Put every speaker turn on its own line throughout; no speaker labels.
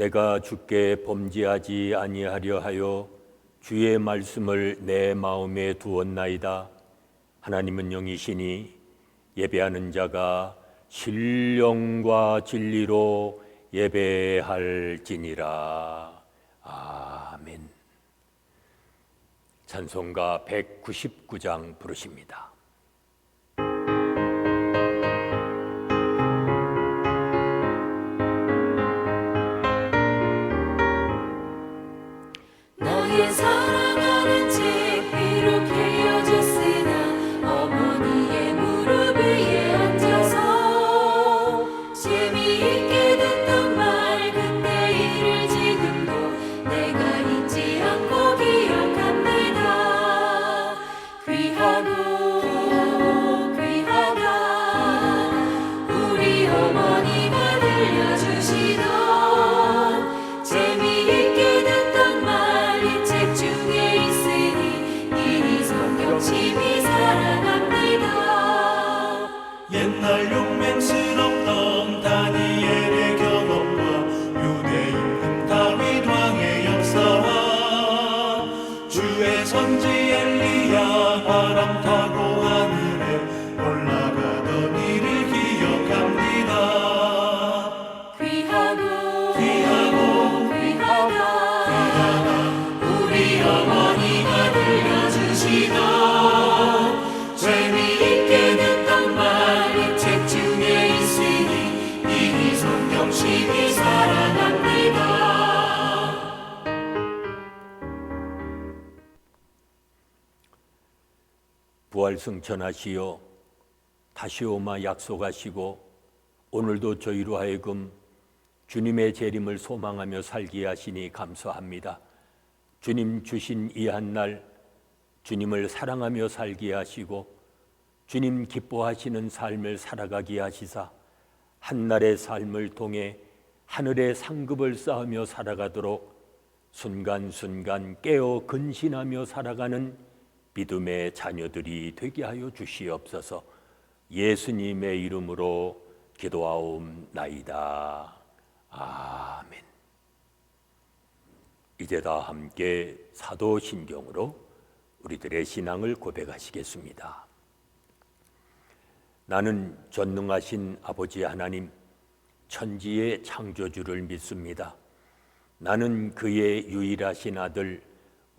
내가 주께 범죄하지 아니하려 하여 주의 말씀을 내 마음에 두었나이다. 하나님은 영이시니 예배하는 자가 신령과 진리로 예배할지니라. 아멘. 찬송가 199장 부르십니다.
옛날 용맹스
승천하시어 다시 오마 약속하시고 오늘도 저희로 하여금 주님의 재림을 소망하며 살게 하시니 감사합니다. 주님 주신 이 한 날 주님을 사랑하며 살게 하시고 주님 기뻐하시는 삶을 살아가게 하시사 한날의 삶을 통해 하늘의 상급을 쌓으며 살아가도록 순간순간 깨어 근신하며 살아가는 믿음의 자녀들이 되게 하여 주시옵소서 예수님의 이름으로 기도하옵나이다. 아멘. 이제 다 함께 사도신경으로 우리들의 신앙을 고백하시겠습니다. 나는 전능하신 아버지 하나님, 천지의 창조주를 믿습니다. 나는 그의 유일하신 아들,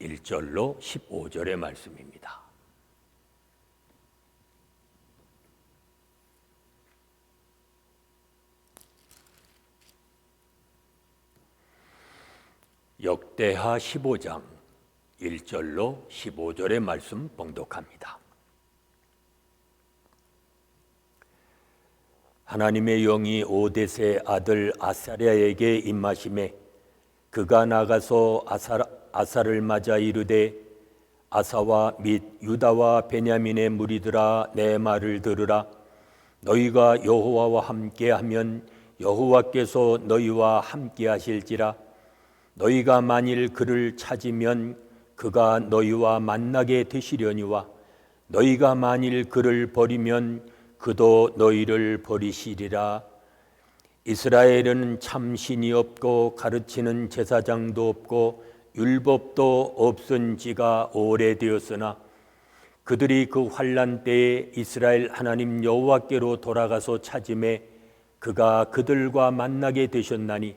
1절로 15절의 말씀입니다. 역대하 15장 1절로 15절의 말씀 봉독합니다. 하나님의 영이 오데세 아들 아사랴에게 임하심에 그가 나가서 아사, 아사를 맞아 이르되 아사와 및 유다와 베냐민의 무리들아 내 말을 들으라. 너희가 여호와와 함께하면 여호와께서 너희와 함께하실지라. 너희가 만일 그를 찾으면 그가 너희와 만나게 되시려니와 너희가 만일 그를 버리면 그도 너희를 버리시리라. 이스라엘은 참 신이 없고 가르치는 제사장도 없고 율법도 없은 지가 오래되었으나 그들이 그 환란 때에 이스라엘 하나님 여호와께로 돌아가서 찾음에 그가 그들과 만나게 되셨나니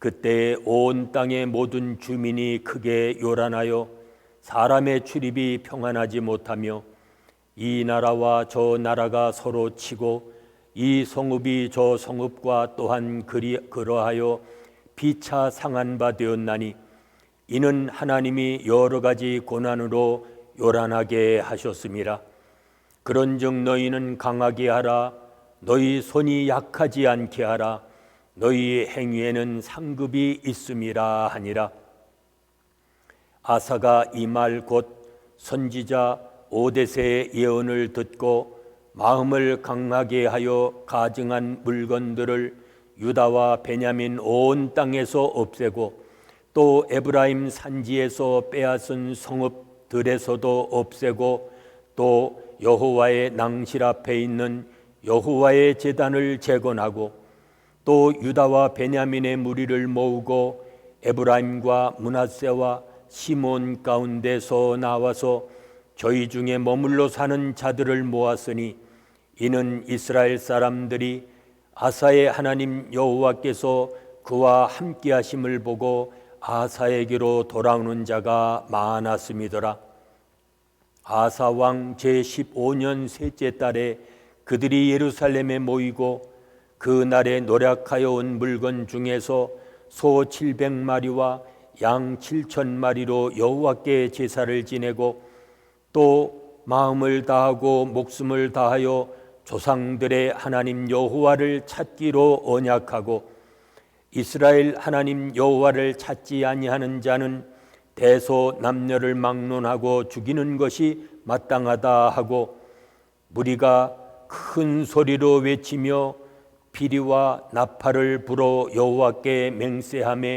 그때 온 땅의 모든 주민이 크게 요란하여 사람의 출입이 평안하지 못하며 이 나라와 저 나라가 서로 치고 이 성읍이 저 성읍과 또한 그리 그러하여 비차 상한 바 되었나니 이는 하나님이 여러 가지 고난으로 요란하게 하셨음이라 그런즉 너희는 강하게 하라 너희 손이 약하지 않게 하라 너희 행위에는 상급이 있음이라 하니라. 아사가 이 말 곧 선지자 오데세의 예언을 듣고 마음을 강하게 하여 가증한 물건들을 유다와 베냐민 온 땅에서 없애고 또 에브라임 산지에서 빼앗은 성읍들에서도 없애고 또 여호와의 낭실 앞에 있는 여호와의 제단을 재건하고 또 유다와 베냐민의 무리를 모으고 에브라임과 문하세와 시몬 가운데서 나와서 저희 중에 머물러 사는 자들을 모았으니 이는 이스라엘 사람들이 아사의 하나님 여호와께서 그와 함께 하심을 보고 아사에게로 돌아오는 자가 많았음이더라. 아사 왕 제15년 셋째 달에 그들이 예루살렘에 모이고 그 날에 노력하여 온 물건 중에서 소 700마리와 양 7천마리로 여호와께 제사를 지내고 또 마음을 다하고 목숨을 다하여 조상들의 하나님 여호와를 찾기로 언약하고 이스라엘 하나님 여호와를 찾지 아니하는 자는 대소 남녀를 막론하고 죽이는 것이 마땅하다 하고 무리가 큰 소리로 외치며 비리와 나팔을 불어 여호와께 맹세하며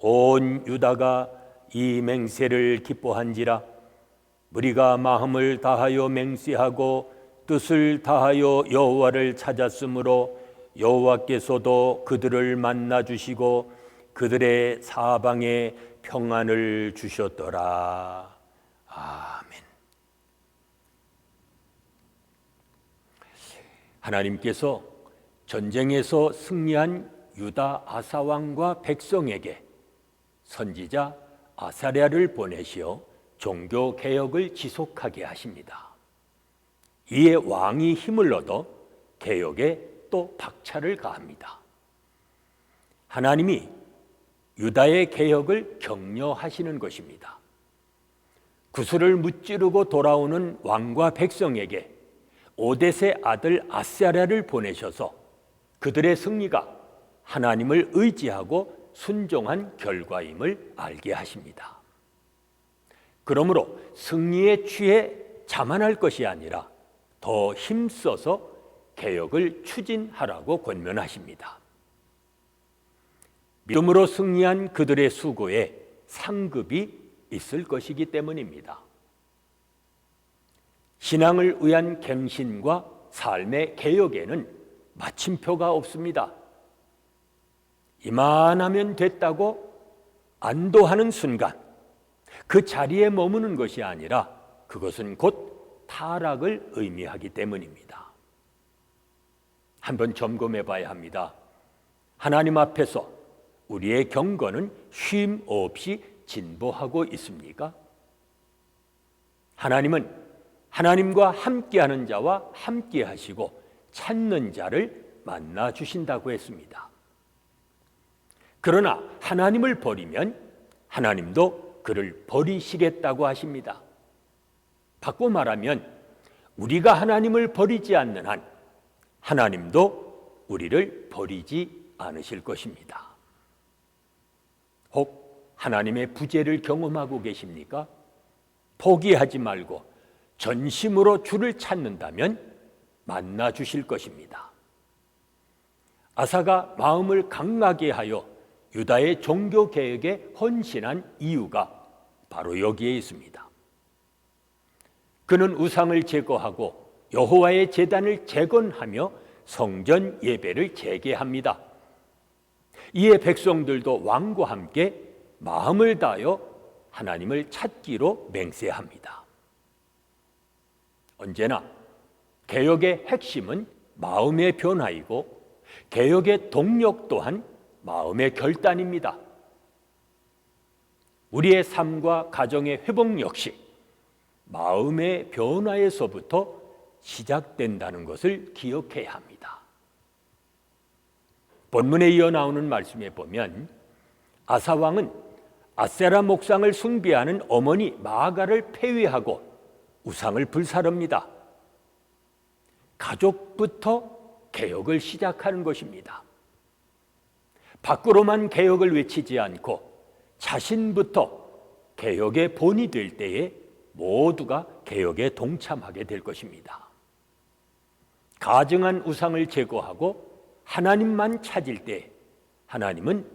온 유다가 이 맹세를 기뻐한지라. 무리가 마음을 다하여 맹세하고 뜻을 다하여 여호와를 찾았으므로 여호와께서도 그들을 만나 주시고 그들의 사방에 평안을 주셨더라. 아멘. 하나님께서 전쟁에서 승리한 유다 아사 왕과 백성에게 선지자 아사랴를 보내시어 종교 개혁을 지속하게 하십니다. 이에 왕이 힘을 얻어 개혁에 또 박차를 가합니다. 하나님이 유다의 개혁을 격려하시는 것입니다. 구슬을 무찌르고 돌아오는 왕과 백성에게 오데세 아들 아사랴를 보내셔서 그들의 승리가 하나님을 의지하고 순종한 결과임을 알게 하십니다. 그러므로 승리에 취해 자만할 것이 아니라 더 힘써서 개혁을 추진하라고 권면하십니다. 믿음으로 승리한 그들의 수고에 상급이 있을 것이기 때문입니다. 신앙을 위한 갱신과 삶의 개혁에는 마침표가 없습니다. 이만하면 됐다고 안도하는 순간 그 자리에 머무는 것이 아니라 그것은 곧 타락을 의미하기 때문입니다. 한번 점검해 봐야 합니다. 하나님 앞에서 우리의 경건은 쉼 없이 진보하고 있습니까? 하나님은 하나님과 함께하는 자와 함께하시고 찾는 자를 만나 주신다고 했습니다. 그러나 하나님을 버리면 하나님도 그를 버리시겠다고 하십니다. 바꿔 말하면 우리가 하나님을 버리지 않는 한 하나님도 우리를 버리지 않으실 것입니다. 혹 하나님의 부재를 경험하고 계십니까? 포기하지 말고 전심으로 주를 찾는다면 만나 주실 것입니다. 아사가 마음을 강하게 하여 유다의 종교 개혁에 헌신한 이유가 바로 여기에 있습니다. 그는 우상을 제거하고 여호와의 제단을 재건하며 성전 예배를 재개합니다. 이에 백성들도 왕과 함께 마음을 다하여 하나님을 찾기로 맹세합니다. 언제나 개혁의 핵심은 마음의 변화이고 개혁의 동력 또한 마음의 결단입니다. 우리의 삶과 가정의 회복 역시 마음의 변화에서부터 시작된다는 것을 기억해야 합니다. 본문에 이어 나오는 말씀에 보면 아사 왕은 아세라 목상을 숭배하는 어머니 마가를 폐위하고 우상을 불사릅니다. 가족부터 개혁을 시작하는 것입니다. 밖으로만 개혁을 외치지 않고 자신부터 개혁의 본이 될 때에 모두가 개혁에 동참하게 될 것입니다. 가증한 우상을 제거하고 하나님만 찾을 때 하나님은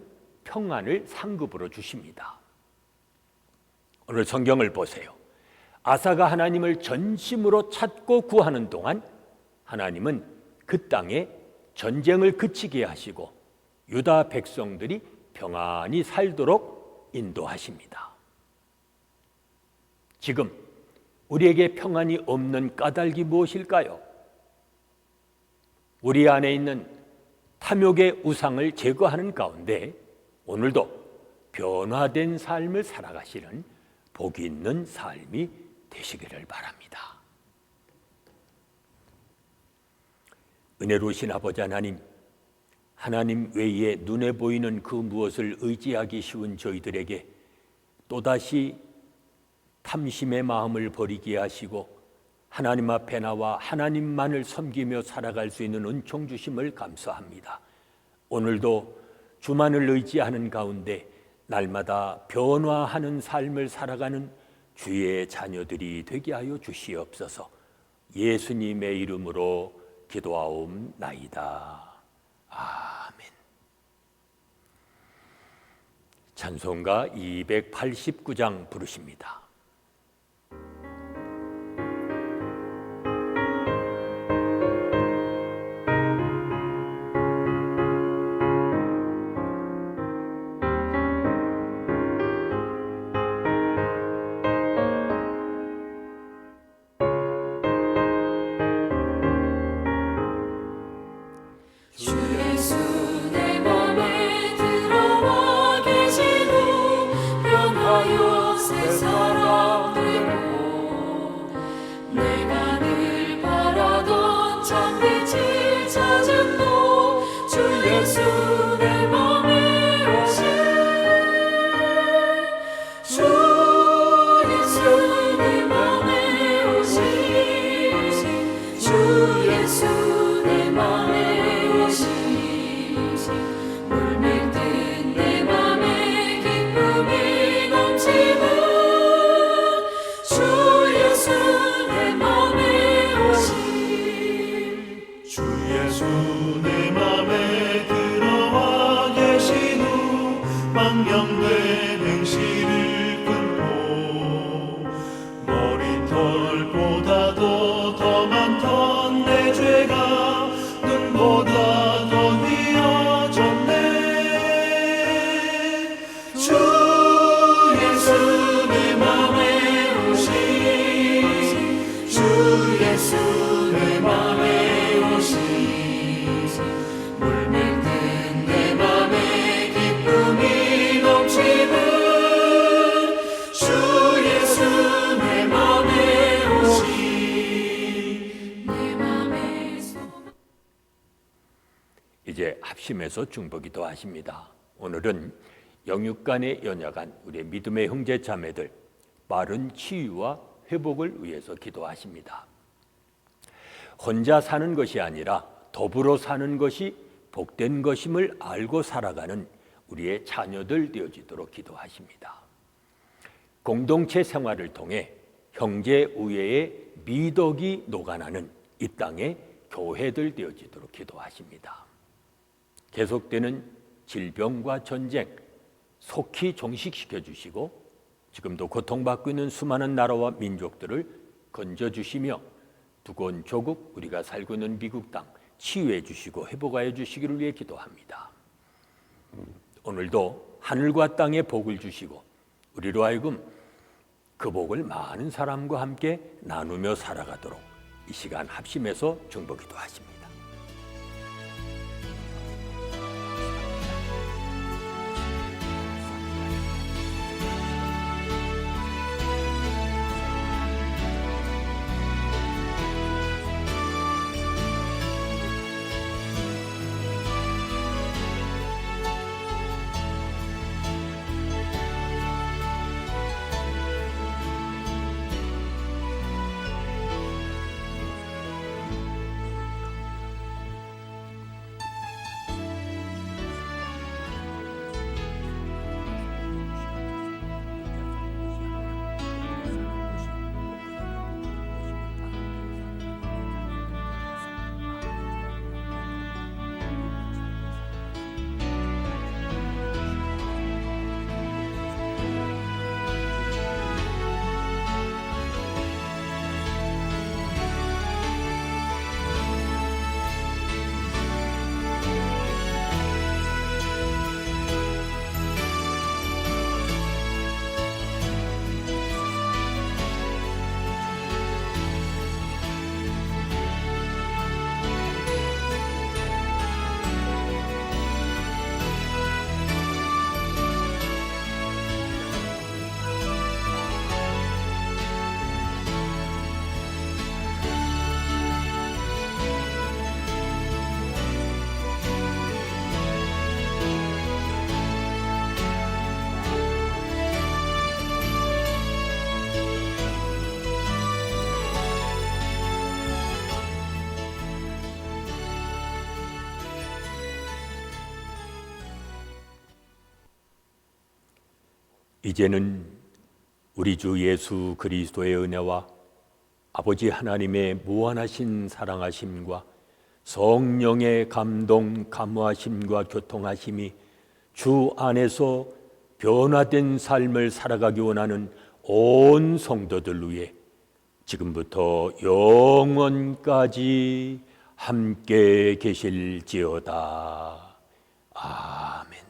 평안을 상급으로 주십니다. 오늘 성경을 보세요. 아사가 하나님을 전심으로 찾고 구하는 동안 하나님은 그 땅에 전쟁을 그치게 하시고 유다 백성들이 평안히 살도록 인도하십니다. 지금 우리에게 평안이 없는 까닭이 무엇일까요? 우리 안에 있는 탐욕의 우상을 제거하는 가운데 오늘도 변화된 삶을 살아가시는 복이 있는 삶이 되시기를 바랍니다. 은혜로우신 아버지 하나님, 하나님 외에 눈에 보이는 그 무엇을 의지하기 쉬운 저희들에게 또다시 탐심의 마음을 버리게 하시고 하나님 앞에 나와 하나님만을 섬기며 살아갈 수 있는 은총 주심을 감사합니다. 오늘도 주만을 의지하는 가운데 날마다 변화하는 삶을 살아가는 주의 자녀들이 되게 하여 주시옵소서. 예수님의 이름으로 기도하옵나이다. 아멘. 찬송가 289장 부르십니다. 이제 합심해서 중보기도 하십니다. 오늘은 영육 간에 연약한 우리 믿음의 형제 자매들 빠른 치유와 회복을 위해서 기도하십니다. 혼자 사는 것이 아니라 더불어 사는 것이 복된 것임을 알고 살아가는 우리의 자녀들 되어지도록 기도하십니다. 공동체 생활을 통해 형제 우애의 미덕이 녹아나는 이 땅의 교회들 되어지도록 기도하십니다. 계속되는 질병과 전쟁 속히 종식시켜 주시고 지금도 고통받고 있는 수많은 나라와 민족들을 건져 주시며 두꺼운 조국 우리가 살고 있는 미국 땅 치유해 주시고 회복하여 주시기를 위해 기도합니다. 오늘도 하늘과 땅에 복을 주시고 우리로 하여금 그 복을 많은 사람과 함께 나누며 살아가도록 이 시간 합심해서 중보 기도 하십니다. 이제는 우리 주 예수 그리스도의 은혜와 아버지 하나님의 무한하신 사랑하심과 성령의 감동, 감화심과 교통하심이 주 안에서 변화된 삶을 살아가기 원하는 온 성도들 위해 지금부터 영원까지 함께 계실지어다. 아멘.